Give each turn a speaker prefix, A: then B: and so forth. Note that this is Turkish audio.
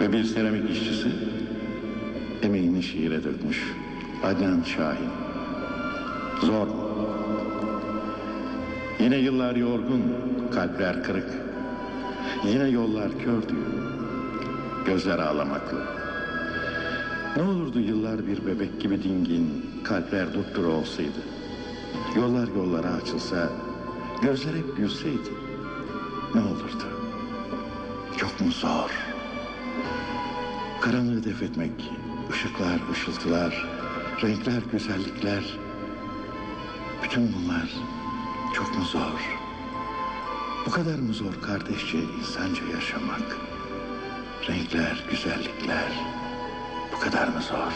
A: Ve bir seramik işçisi emeğini şiire dökmüş. Adnan Şahin. Zor? Yine yıllar yorgun, kalpler kırık. Yine yollar kör diyor. Gözler ağlamaklı. Ne olurdu yıllar bir bebek gibi dingin, kalpler dupduru olsaydı. Yollar yollara açılsa, gözler hep gülseydi. Ne olurdu? Çok mu zor? Karanlığı def etmek, ışıklar, ışıltılar, renkler, güzellikler. Bütün bunlar çok mu zor? Bu kadar mı zor kardeşçe insanca yaşamak? Renkler, güzellikler bu kadar mı zor?